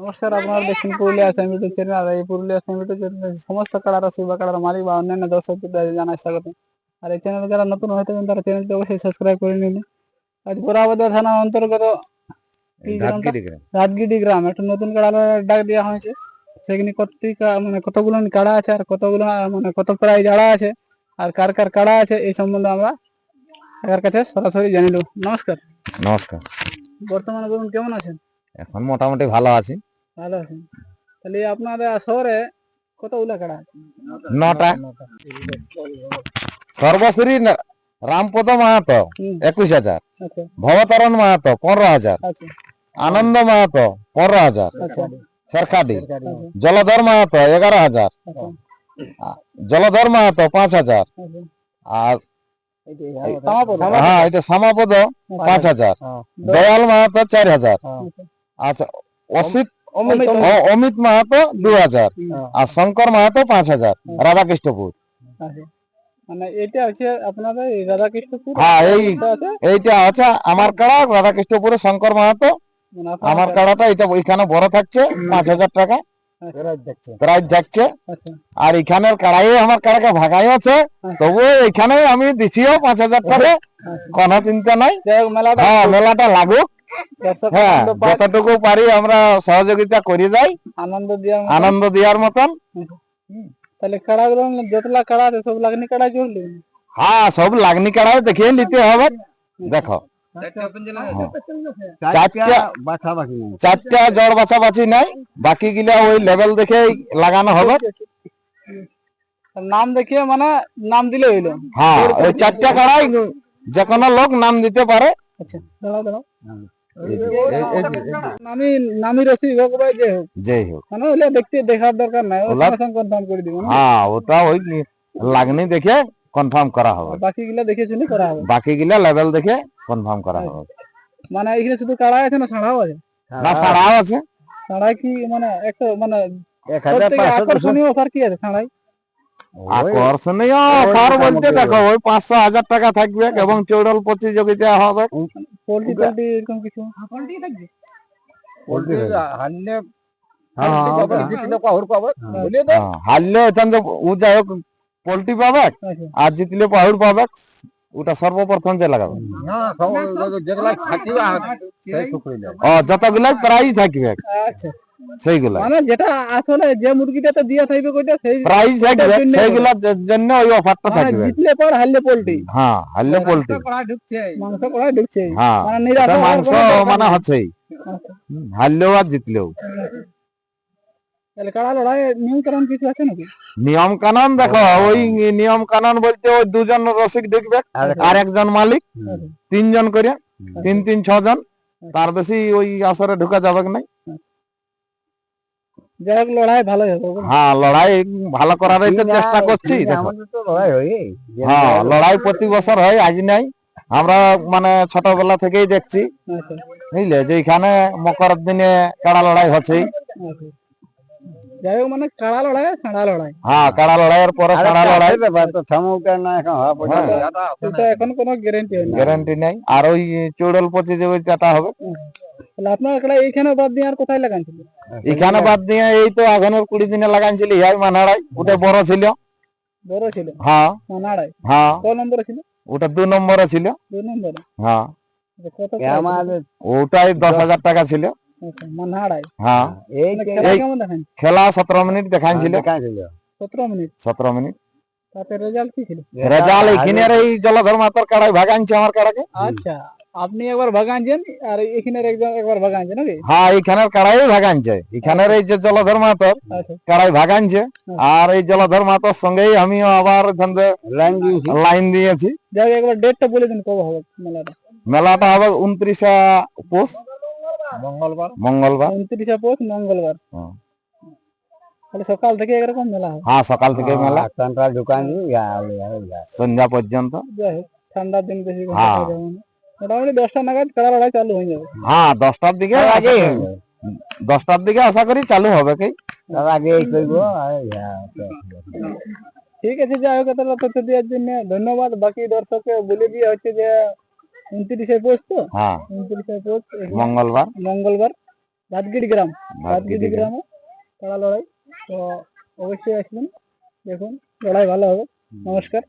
নমস্কার আপনারা দেখছেন পুরুলিয়া আসাম ইউটিউব চ্যানেল আর এই পুরুলিয়া আসাম ইউটিউব চ্যানেল সমস্ত কাড়ার রসিক বা কাড়ার মালিক বা অন্যান্য দর্শকদের জানাই স্বাগত। আর এই চ্যানেল যারা নতুন হয়ে থাকেন তারা চ্যানেলটি অবশ্যই সাবস্ক্রাইব করে নিন। আজ বরাবদা থানা অন্তর্গত? রাতগিরি গ্রাম। একটা নতুন কাড়া ডাক দেওয়া হয়েছে। সেখানে কতটি মানে কতগুলো কাড়া আছে আর কতগুলো মানে কত প্রায় জাড়া আছে আর কার কার কাড়া আছে এই সম্বন্ধে আমরা এর কাছে সরাসরি জানিল নমস্কার। নমস্কার। বর্তমানে বলুন কেমন আছেন? এখন মোটামুটি ভালো আছি। ভালো আছেন। তাহলে আপনাদের শহরে কতগুলো কাড়া আছে? নটা। সর্বশ্রী রামপদ মাহাতো একুশ হাজার। আচ্ছা। ভবতারণ মাহাতো পনেরো হাজার। আচ্ছা। আনন্দ মাহাতো পনেরো হাজার। আচ্ছা। সরকারি। জলধর মাহাতো এগারো হাজার। জলধর মাহাতো পাঁচ হাজার। আর সমাপদ। হ্যাঁ এটা শ্যামাপদ পাঁচ হাজার। হ্যাঁ। দয়াল মাহাতো চার হাজার। আচ্ছা। আচ্ছা অসিত অমিত, মাহাতো দু হাজার আর শঙ্কর মাহাতো পাঁচ হাজার রাধাকৃষ্ণপুর। আচ্ছা। মানে এটা হচ্ছে আপনাদের রাধাকৃষ্ণপুর? হ্যাঁ, এই- এইটা আছে? আমার কাড়া রাধাকৃষ্ণপুরে শঙ্কর মাহাতো। মানে আমার কাড়াটা এটা ওইখানে বড় থাকছে পাঁচ হাজার টাকা। থাকছে আচ্ছা। আর এখানের কাড়াই আমার কাড়াকে ভাগাই আছে। তবু এখানে আমি দিছিও পাঁচ হাজার টাকা কোনো চিন্তা নাই। যাই মেলাটা হ্যাঁ লাগুক। হ্যাঁ যতটুকু পারি আমরা সহযোগিতা করে যাই। আনন্দ দেওয়ার আনন্দ দেওয়ার মতন। তাহলে কাড়াগুলো যতলা কাড়া আছে সব লাগনি কাড়া হ্যাঁ সব লাগনি কাড়াই দেখিয়ে নিতে হবে। দেখো। চারটা বাছা জড় বাছাবাছি নাই। বাকি গিলা ওই লেভেল দেখে লাগানো হবে। নাম দেখিয়ে মানে নাম দিলে হইল। হ্যাঁ ওই চারটা কাড়াই যে কোনো লোক নাম দিতে পারে। আচ্ছা দাঁড়াও দাঁড়াও। নামি নামি রসি হোক বা যে হোক। যেই হোক। মানে ওগুলো দেখতে দেখার দরকার নাই ওর ওলা- সঙ্গে সঙ্গে কনফার্ম করে দিব না হ্যাঁ ওটা ওই লাগনি দেখে কনফার্ম করা হবে। বাকি গুলা দেখে শুনে করা হবে। বাকি গিলা লেভেল দেখে কনফার্ম করা হবে। মানে এখানে শুধু কাড়া আছে না ছাড়াও আছে? না সারাও আছে। ছাড়াই কি মানে একটা মানে এক হাজার সবথেকে পাঁচশো দুশো। আকর্ষণীয় অফার কি আছে ছাড়াই আকর্ষণীয় অফার বলতে দেখো ওই পাঁচশো হাজার টাকা থাকবে এবং চৌড়ল প্রতিযোগিতা হবে। পোল্ট্রি টোল্ট্রি এরকম কিছু পোল্ট্রি থাকবে হারলে হ্যাঁ, হ্যাঁ। জিতলে পাহুর পাবে বুঝলে তো হ্যাঁ, হারলে এখান যে ও যাই হোক পোল্ট্রি পাবে আচ্ছা আর জিতলে পাহুড় পাবে ওটা সর্বপ্রথম যে লাগাবে না সব যেগুলা থাকিবে সেই শুকরিলে ও যতগুলাই প্রাইজ থাকবে আচ্ছা সেইগুলা মানে যেটা আসলে যে মুরগিটাতে দিয়া থাকবে ওইটা সেই প্রাইজ থাকবে ওটার জন্য ওই অফারটা মানে থাকবে। জিতলে পর হারলে পোল্ট্রি। হ্যাঁ হারলে পোল্ট্রি। মাংস ঢুকছে। হ্যাঁ মানে নিরাশ মাংস মানে। হচ্ছেই। আচ্ছা। হারলেও আর জিতলেও। নিয়ম কারণ কিছু আছে নাকি? নিয়ম কানুন দেখো ওই নিয়ম কানুন বলতে ওই দুজন রসিক ঢুকবে আর একজন মালিক তিনজন করে তিন তিন ছজন। তার বেশি ওই আসরে ঢুকা যাবে নাই। যাই হোক লড়াই ভালোই হবে হ্যাঁ লড়াই ভালো করারই তো চেষ্টা করছি দেখো। আমাদের তো লড়াই হয় হ্যাঁ লড়াই প্রতি বছর হয় আজ নাই। আমরা মানে ছোটবেলা থেকেই দেখছি। বুঝলে? যে এখানে মকর দিনে কাড়া লড়াই। যাই হোক মানে কাড়া লড়াই সাড়া লড়াই। হ্যাঁ কাড়া লড়াইয়ের পরে সারা লড়াই। ব্যাপার তো না এখন? হওয়া পর্যন্ত এটা এখন কোনো গ্যারেন্টি হয় না। গ্যারান্টি নেই। আর ওই চৌড়ল প্রতিযোগিতাটা হবে। তাহলে আপনার কাড়া এইখানে বাদ দিয়ে আর কোথায় লাগানছিল এখানে বাদ দিয়ে এই তো আগানোর কুড়ি দিনে লাগাইছিলি ইহাই মানাড়াই ওটা বড় ছিল। বড় ছিল? হ্যাঁ। মানাড়াই হ্যাঁ। ক নম্বরে ছিল? ওটা দু নম্বরে ছিল। নম্বরে? হ্যাঁ। ওটাই দশ হাজার টাকা ছিল। আচ্ছা, হ্যাঁ। মানে খেলা সতেরো মিনিট দেখাইছিল। দেখাইছিল। সতেরো মিনিট? সতেরো মিনিট। রেজাল্ট কি ছিল? রেজাল এইখানের এই জলধর মাতার কাড়াই ভাগাইছে আমার কাড়াকে। আচ্ছা। আপনি একবার ভাগানছেন আর এখানের একজন একবার ভাগানছেন নাকি হ্যাঁ এইখানের কাড়াই ভাগাইছে এখানের এই যে জলধর মাতার আচ্ছা কাড়াই ভাগাইছে আর এই জলধর মাতার সঙ্গেই আমিও আবার এখান থেকে লাইন দিয়েছি লাইন দিয়েছি যাই হোক, একবার ডেটটা বলে দিন কবে হবে মেলাটা মেলাটা হবে উনত্রিশে পৌষ মঙ্গলবার মঙ্গলবার উনত্রিশে পৌষ মঙ্গলবার হুম। তাহলে সকাল থেকে এরকম মেলা হবে হ্যাঁ সকাল থেকে মেলা ঘণ্টা দোকান সন্ধ্যা পর্যন্ত যাই হোক ঠান্ডার দিন বেশি ঘণ্টা হ্যাঁ। থাকা যাবে না। মোটামুটি দশটা নাগাদ খেলা লড়াই চালু হয়ে যাবে হ্যাঁ দশটার দিকে আশা করি- দশটার দিকে আশা করি চালু হবে কি তার আগে এই করব আর ইয়া, ঠিক আছে যাই হোক এতটা তথ্য দেওয়ার জন্য ধন্যবাদ বাকি দর্শককে বলে দিয়ে হচ্ছে যে উনত্রিশে পৌষ তো হ্যাঁ উনত্রিশে পৌষ এখানে মঙ্গলবার মঙ্গলবার ভাতগিরি গ্রাম ভাতগিরি ভাতগিরি গ্রামে কাড়া লড়াই তো অবশ্যই আসবেন দেখুন লড়াই ভালো হবে নমস্কার